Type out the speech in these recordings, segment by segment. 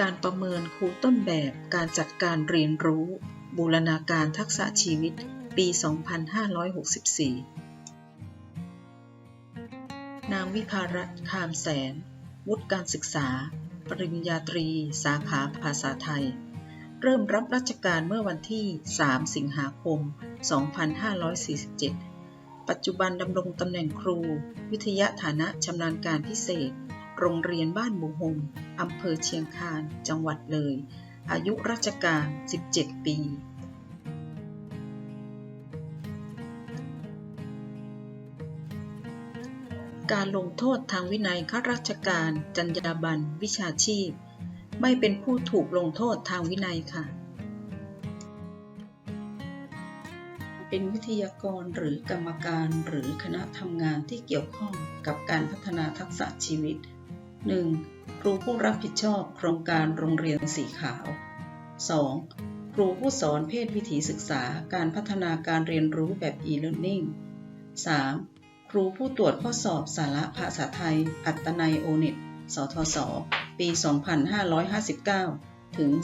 การประเมินครูต้นแบบการจัดการเรียนรู้ บูรณาการทักษะชีวิต ปี 2564 นางวิภารัตน์คามแสน วุฒิการศึกษา ปริญญาตรี สาขาภาษาไทย เริ่มรับราชการเมื่อวันที่ 3 สิงหาคม 2547 ปัจจุบันดำรงตำแหน่งครู วิทยาฐานะชำนาญการพิเศษ โรงเรียนบ้านหมูหงอำเภอเชียงคาน จังหวัดเลย อายุราชการ 17 ปีการลงโทษทางวินัยข้าราชการ จรรยาบรรณวิชาชีพ ไม่เป็นผู้ถูกลงโทษทางวินัยค่ะ เป็นวิทยากรหรือกรรมการหรือคณะทำงานที่เกี่ยวข้องกับการพัฒนาทักษะชีวิต 1. ครูผู้รับผิดชอบโครงการโรงเรียนสีขาว 2. ครูผู้สอนเพศวิถีศึกษาการพัฒนาการเรียนรู้แบบ e-learning 3. ครูผู้ตรวจข้อสอบสาระภาษาไทย อัตนัยโอเน็ตสทศ ปี 2559 ถึง 2562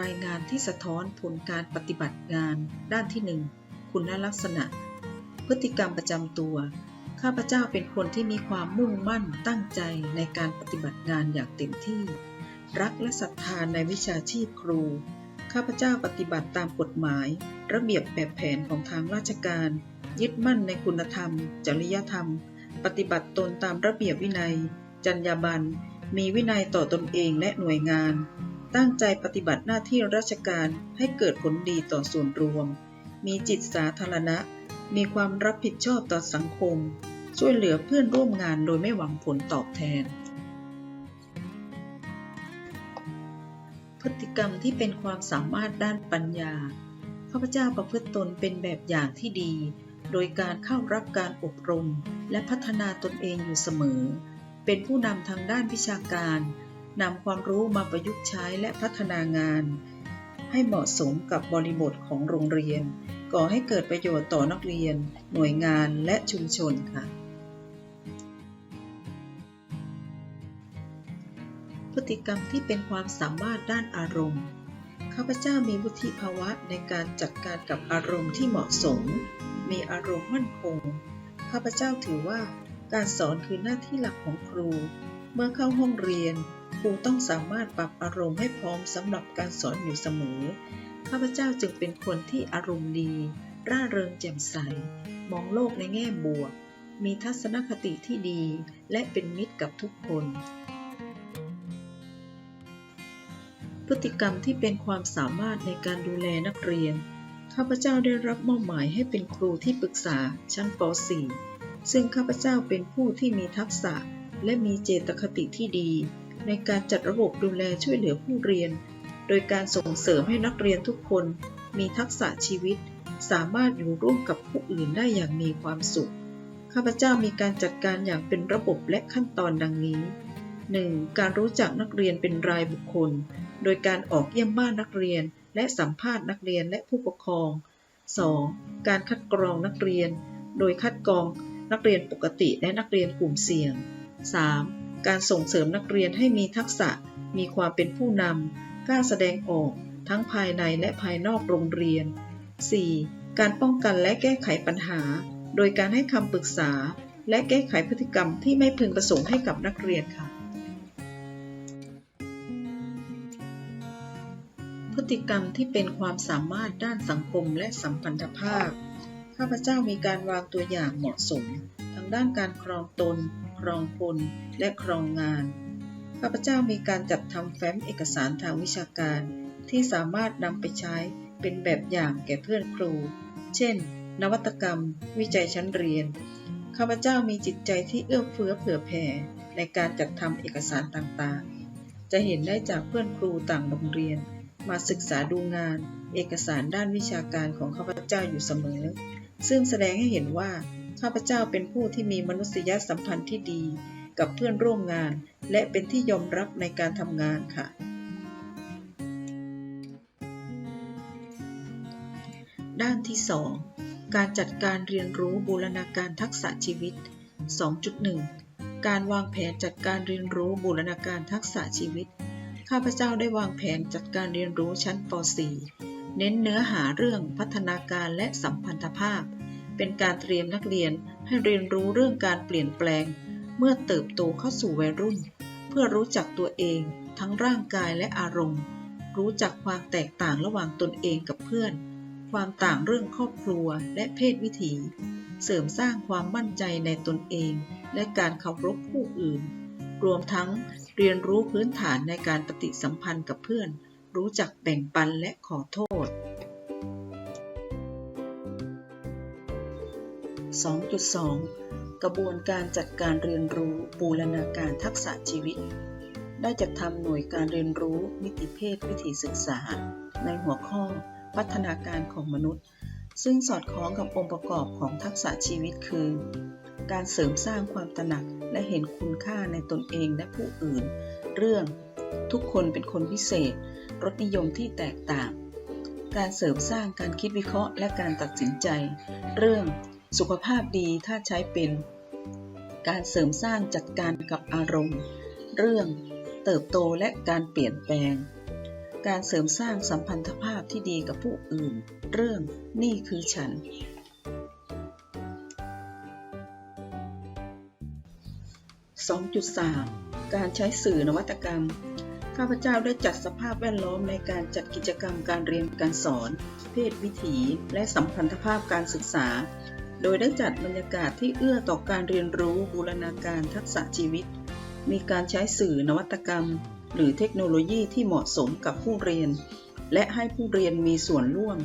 รายงานที่สะท้อนผลการปฏิบัติงานด้านที่ 1 คุณลักษณะ พฤติกรรมประจำตัว ข้าพเจ้าเป็นคนที่มีความมุ่งมั่นตั้งใจในการปฏิบัติงานอย่างเต็มที่ รักและศรัทธาในวิชาชีพครู ข้าพเจ้าปฏิบัติตามกฎหมาย ระเบียบแบบแผนของทางราชการ ยึดมั่นในคุณธรรม จริยธรรม ปฏิบัติตนตามระเบียบวินัย จรรยาบรรณ มีวินัยต่อตนเองและหน่วยงาน ตั้งใจปฏิบัติหน้าที่ราชการให้เกิดผลดีต่อส่วนรวม มีจิตสาธารณะ มีความรับผิดชอบต่อสังคม ช่วยเหลือเพื่อนร่วมงานโดยไม่หวังผลตอบแทน พฤติกรรมที่เป็นความสามารถด้านปัญญาข้าพเจ้าประพฤติตนเป็นแบบอย่างที่ดี โดยการเข้ารับการอบรม และพัฒนาตนเองอยู่เสมอ เป็นผู้นำทางด้านวิชาการนำความรู้มาประยุกต์ใช้และพัฒนางาน ให้เหมาะสมกับบริบทของโรงเรียน ก่อให้เกิดประโยชน์ต่อนักเรียน หน่วยงานและชุมชนค่ะ พฤติกรรมที่เป็นความสามารถด้านอารมณ์ ข้าพเจ้ามีวุฒิภาวะในการจัดการกับอารมณ์ที่เหมาะสม มีอารมณ์มั่นคง ข้าพเจ้าถือว่าการสอนคือหน้าที่หลักของครู เมื่อเข้าห้องเรียน รูต้องสามารถปรับอารมณ์ให้พร้อมสำหรับการสอนอยู่เสมอ ข้าพเจ้าจึงเป็นคนที่อารมณ์ดี ร่าเริงแจ่มใส มองโลกในแง่บวก มีทัศนคติที่ดี และเป็นมิตรกับทุกคน พฤติกรรมที่เป็นความสามารถในการดูแลนักเรียน ข้าพเจ้าได้รับมอบหมายให้เป็นครูที่ปรึกษาชั้นป .4 ซึ่งข้าพเจ้าเป็นผู้ที่มีทักษะและมีเจตคติที่ดี ในการจัดระบบดูแลช่วยเหลือผู้เรียน โดยการส่งเสริมให้นักเรียนทุกคนมีทักษะชีวิต สามารถอยู่ร่วมกับผู้อื่นได้อย่างมีความสุข ข้าพเจ้ามีการจัดการอย่างเป็นระบบและขั้นตอนดังนี้ 1. การรู้จักนักเรียนเป็นรายบุคคล โดยการออกเยี่ยมบ้านนักเรียน และสัมภาษณ์นักเรียนและผู้ปกครอง 2. การคัดกรองนักเรียน โดยคัดกรองนักเรียนปกติและนักเรียนกลุ่มเสี่ยง 3. การส่งเสริมนักเรียนให้มีทักษะ มีความเป็นผู้นำกล้าแสดงออก ทั้งภายในและภายนอกโรงเรียน 4. การป้องกันและแก้ไขปัญหา โดยการให้คำปรึกษา และแก้ไขพฤติกรรมที่ไม่พึงประสงค์ให้กับนักเรียนค่ะ พฤติกรรมที่เป็นความสามารถด้านสังคมและสัมพันธภาพ ข้าพเจ้ามีการวางตัวอย่างเหมาะสม ทั้งด้านการครองตน ครองคนและครองงาน ข้าพเจ้ามีการจัดทำแฟ้มเอกสารทางวิชาการ ที่สามารถนำไปใช้เป็นแบบอย่างแก่เพื่อนครู เช่น นวัตกรรม วิจัยชั้นเรียน ข้าพเจ้ามีจิตใจที่เอื้อเฟื้อเผื่อแผ่ ในการจัดทำเอกสารต่างๆ จะเห็นได้จากเพื่อนครูต่างโรงเรียน มาศึกษาดูงาน เอกสารด้านวิชาการของข้าพเจ้าอยู่เสมอ ซึ่งแสดงให้เห็นว่า ข้าพเจ้าเป็นผู้ที่มีมนุษยสัมพันธ์ที่ดีกับเพื่อนร่วมงาน และเป็นที่ยอมรับในการทำงานค่ะ ด้านที่ 2 การจัดการเรียนรู้บูรณาการทักษะชีวิต 2.1 การวางแผนจัดการเรียนรู้บูรณาการทักษะชีวิต ข้าพเจ้าได้วางแผนจัดการเรียนรู้ชั้นป .4 เน้นเนื้อหาเรื่องพัฒนาการและสัมพันธภาพ เป็นการเตรียมนักเรียนให้เรียนรู้เรื่องการเปลี่ยนแปลง เมื่อเติบโตเข้าสู่วัยรุ่น เพื่อรู้จักตัวเองทั้งร่างกายและอารมณ์ รู้จักความแตกต่างระหว่างตนเองกับเพื่อน ความต่างเรื่องครอบครัวและเพศวิถี เสริมสร้างความมั่นใจในตนเอง และการเคารพผู้อื่น รวมทั้งเรียนรู้พื้นฐานในการปฏิสัมพันธ์กับเพื่อน รู้จักแบ่งปันและขอโทษ 2.2 กระบวนการจัดการเรียนรู้บูรณาการทักษะชีวิต ได้จัดทำหน่วยการเรียนรู้มิติเพศวิถีศึกษา ในหัวข้อพัฒนาการของมนุษย์ ซึ่งสอดคล้องกับองค์ประกอบของทักษะชีวิตคือ การเสริมสร้างความตระหนักและเห็นคุณค่าในตนเองและผู้อื่น เรื่องทุกคนเป็นคนพิเศษ รสนิยมที่แตกต่าง การเสริมสร้างการคิดวิเคราะห์และการตัดสินใจ เรื่อง สุขภาพดีถ้าใช้เป็น การเสริมสร้างจัดการกับอารมณ์ เรื่องเติบโตและการเปลี่ยนแปลง การเสริมสร้างสัมพันธภาพที่ดีกับผู้อื่น เรื่องนี่คือฉัน 2.3 การใช้สื่อนวัตกรรม ข้าพเจ้าได้จัดสภาพแวดล้อมในการจัดกิจกรรมการเรียนการสอน เพศวิถี และสัมพันธภาพการศึกษา โดยได้จัดบรรยากาศที่เอื้อต่อการเรียนรู้บูรณาการทักษะชีวิต มีการใช้สื่อนวัตกรรม หรือเทคโนโลยีที่เหมาะสมกับผู้เรียน และให้ผู้เรียนมีส่วนร่วม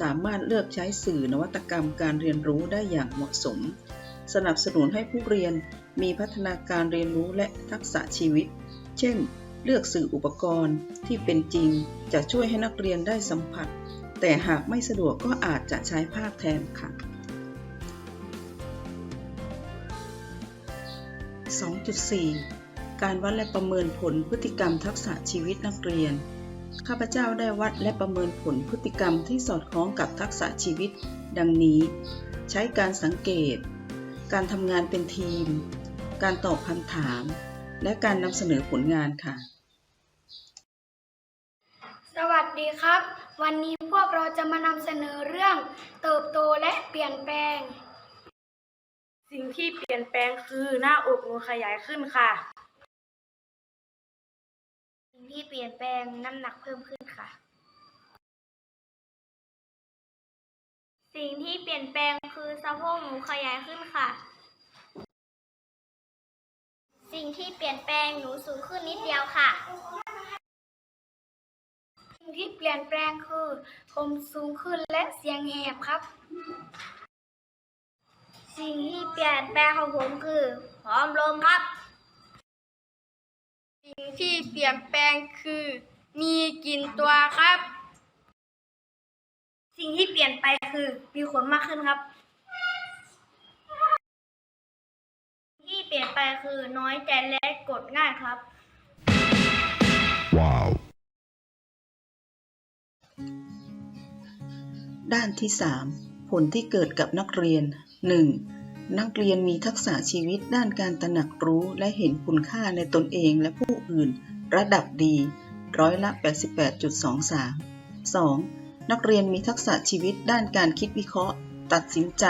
สามารถเลือกใช้สื่อนวัตกรรมการเรียนรู้ได้อย่างเหมาะสม สนับสนุนให้ผู้เรียนมีพัฒนาการเรียนรู้และทักษะชีวิต เช่น เลือกสื่ออุปกรณ์ที่เป็นจริง จะช่วยให้นักเรียนได้สัมผัส แต่หากไม่สะดวกก็อาจจะใช้ภาพแทนค่ะ 2.4 การวัดและประเมินผลพฤติกรรมทักษะชีวิตนักเรียน ข้าพเจ้าได้วัดและประเมินผลพฤติกรรมที่สอดคล้องกับทักษะชีวิต ดังนี้ ใช้การสังเกต การทำงานเป็นทีม การตอบคำถาม และการนำเสนอผลงานค่ะ สวัสดีครับ วันนี้พวกเราจะมานำเสนอเรื่อง เติบโตและเปลี่ยนแปลง สิ่งที่เปลี่ยนแปลงคือหน้าอกหนูขยายขึ้นค่ะ สิ่งที่เปลี่ยนแปลงน้ำหนักเพิ่มขึ้นค่ะ สิ่งที่เปลี่ยนแปลงคือสะโพกหนูขยายขึ้นค่ะ สิ่งที่เปลี่ยนแปลงหนูสูงขึ้นนิดเดียวค่ะ สิ่งที่เปลี่ยนแปลงคือผมสูงขึ้นและเสียงแหบครับ สิ่งที่เปลี่ยนแปลงของผมคือผอมลงครับ สิ่งที่เปลี่ยนแปลงคือ มีกลิ่นตัวครับ สิ่งที่เปลี่ยนไปคือมีขนมากขึ้นครับ ที่เปลี่ยนไปคือน้อยใจและกดง่ายครับ Wow. ด้านที่ 3 ผลที่เกิดกับนักเรียน 1. นักเรียนมีทักษะชีวิตด้านการตระหนักรู้และเห็นคุณค่าในตนเองและผู้อื่น ระดับดีร้อยละ 88.23 2. นักเรียนมีทักษะชีวิตด้านการคิดวิเคราะห์ ตัดสินใจ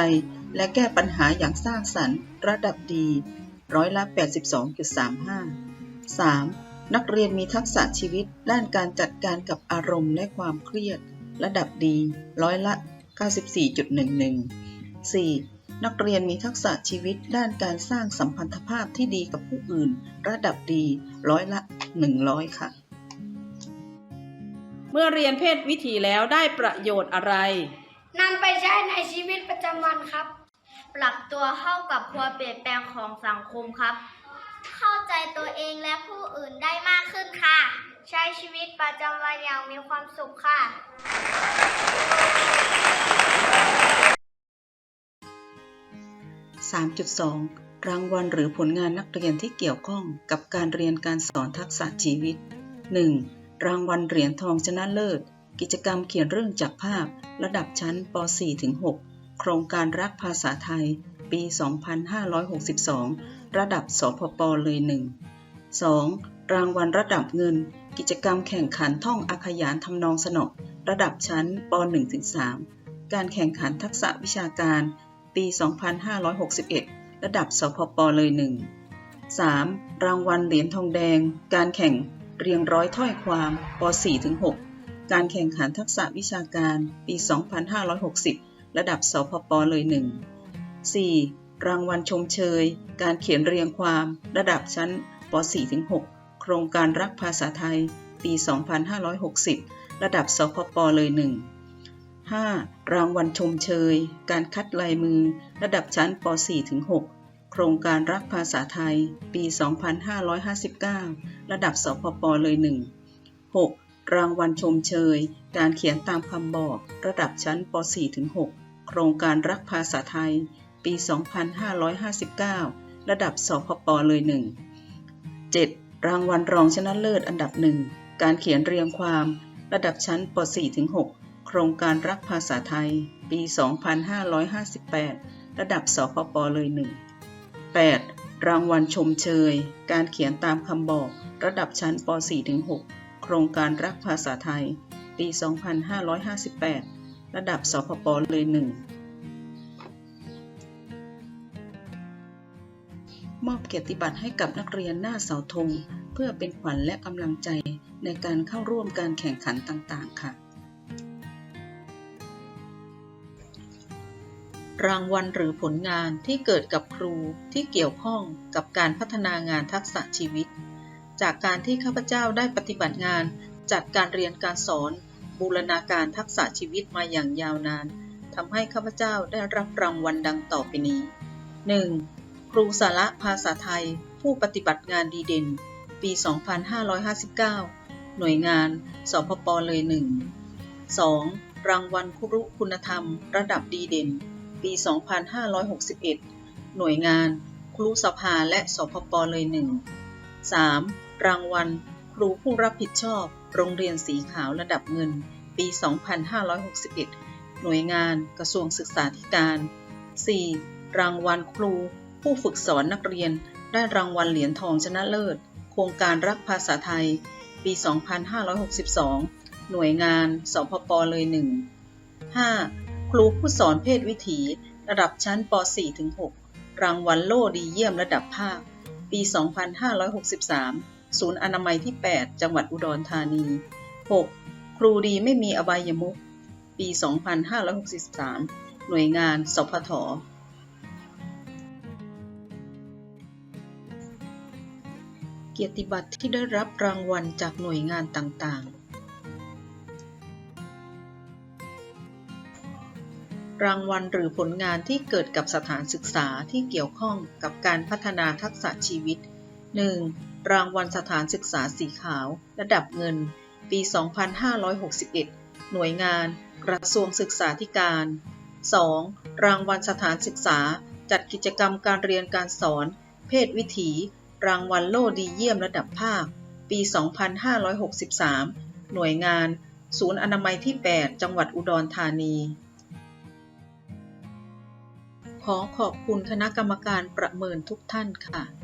และแก้ปัญหาอย่างสร้างสรรค์ ระดับดีร้อยละ 82.35 3. นักเรียนมีทักษะชีวิตด้านการจัดการกับอารมณ์และความเครียด ระดับดีร้อยละ 94.11 4. นักเรียนมีทักษะชีวิตด้านการสร้างสัมพันธภาพที่ดีกับผู้อื่น ระดับดีร้อยละ 100 ค่ะ เมื่อเรียนเพศวิถีแล้วได้ประโยชน์อะไรนำไปใช้ในชีวิตประจำวันครับ ปรับตัวเข้ากับความเปลี่ยนแปลงของสังคมครับ เข้าใจตัวเองและผู้อื่นได้มากขึ้นค่ะ ใช้ชีวิตประจำวันอย่างมีความสุขค่ะ 3.2 รางวัลหรือผลงานนักเรียนที่เกี่ยวข้องกับการเรียนการสอนทักษะชีวิต 1. รางวัลเหรียญทองชนะเลิศ กิจกรรมเขียนเรื่องจากภาพ ระดับชั้นป .4-6 โครงการรักภาษาไทย ปี 2562 ระดับสพปเลย 1 2. รางวัลระดับเงิน กิจกรรมแข่งขันท่องอาขยานทำนองสนอระดับชั้นป .1-3 การแข่งขันทักษะวิชาการ ปี 2561 ระดับสพปเลย1 3. รางวัลเหรียญทองแดง การแข่งเรียงร้อยถ้อยความป .4-6 การแข่งขันทักษะวิชาการ ปี 2560 ระดับสพปเลย1 4. รางวัลชมเชย การเขียนเรียงความ ระดับชั้นป .4-6 โครงการรักภาษาไทย ปี 2560 ระดับสพปเลย1 5. รางวัลชมเชย การคัดลายมือ ระดับชั้นป .4-6 โครงการรักภาษาไทย ปี 2559 ระดับสพปเลย 1 6. รางวัลชมเชย การเขียนตามคำบอก ระดับชั้นป .4-6 โครงการรักภาษาไทย ปี 2559 ระดับสพปเลย 1 7. รางวัลรองชนะเลิศอันดับหนึ่ง การเขียนเรียงความ ระดับชั้นป .4-6 โครงการรักภาษาไทย ปี 2558 ระดับสพปเลย 1 8. รางวัลชมเชย การเขียนตามคำบอก ระดับชั้นป .4-6 โครงการรักภาษาไทย ปี 2558 ระดับสพปเลย 1มอบเกียรติบัตรให้กับนักเรียนหน้าเสาธง เพื่อเป็นขวัญและกำลังใจในการเข้าร่วมการแข่งขันต่าง ๆ ค่ะ รางวัลหรือผลงานที่เกิดกับครูที่เกี่ยวข้องกับการพัฒนางานทักษะชีวิต จากการที่ข้าพเจ้าได้ปฏิบัติงานจัดการเรียนการสอน บูรณาการทักษะชีวิตมาอย่างยาวนานทำให้ข้าพเจ้าได้รับรางวัลดังต่อไปนี้ 1. ครูสาระภาษาไทย ผู้ปฏิบัติงานดีเด่น ปี 2559 หน่วยงาน สพปเลย 1 2. รางวัลครุคุณธรรม ระดับดีเด่น ปี 2561 หน่วยงาน ครูสภาและสพปเลย1 3. รางวัล ครูผู้รับผิดชอบ โรงเรียนสีขาวระดับเงิน ปี 2561 หน่วยงาน กระทรวงศึกษาธิการ 4. รางวัลครู ผู้ฝึกสอนนักเรียน ได้รางวัลเหรียญทองชนะเลิศ โครงการรักภาษาไทย ปี 2562 หน่วยงาน สพปเลย1 5. ครูผู้สอนเพศวิถี ระดับชั้นป .4-6 รางวัลโล่ดีเยี่ยมระดับภาค ปี 2563 ศูนย์อนามัยที่ 8 จังหวัดอุดรธานี 6. ครูดีไม่มีอบายมุขปี 2563 หน่วยงานสพทเกียรติบัตรที่ได้รับรางวัลจากหน่วยงานต่างๆ รางวัลหรือผลงานที่เกิดกับสถานศึกษาที่เกี่ยวข้องกับการพัฒนาทักษะชีวิต 1. รางวัลสถานศึกษาสีขาว ระดับเงิน ปี 2561 หน่วยงาน กระทรวงศึกษาธิการ 2. รางวัลสถานศึกษา จัดกิจกรรมการเรียนการสอน เพศวิถี รางวัลโล่ดีเยี่ยมระดับภาค ปี 2563 หน่วยงาน ศูนย์อนามัยที่ 8 จังหวัดอุดรธานี ขอขอบคุณคณะกรรมการประเมินทุกท่านค่ะ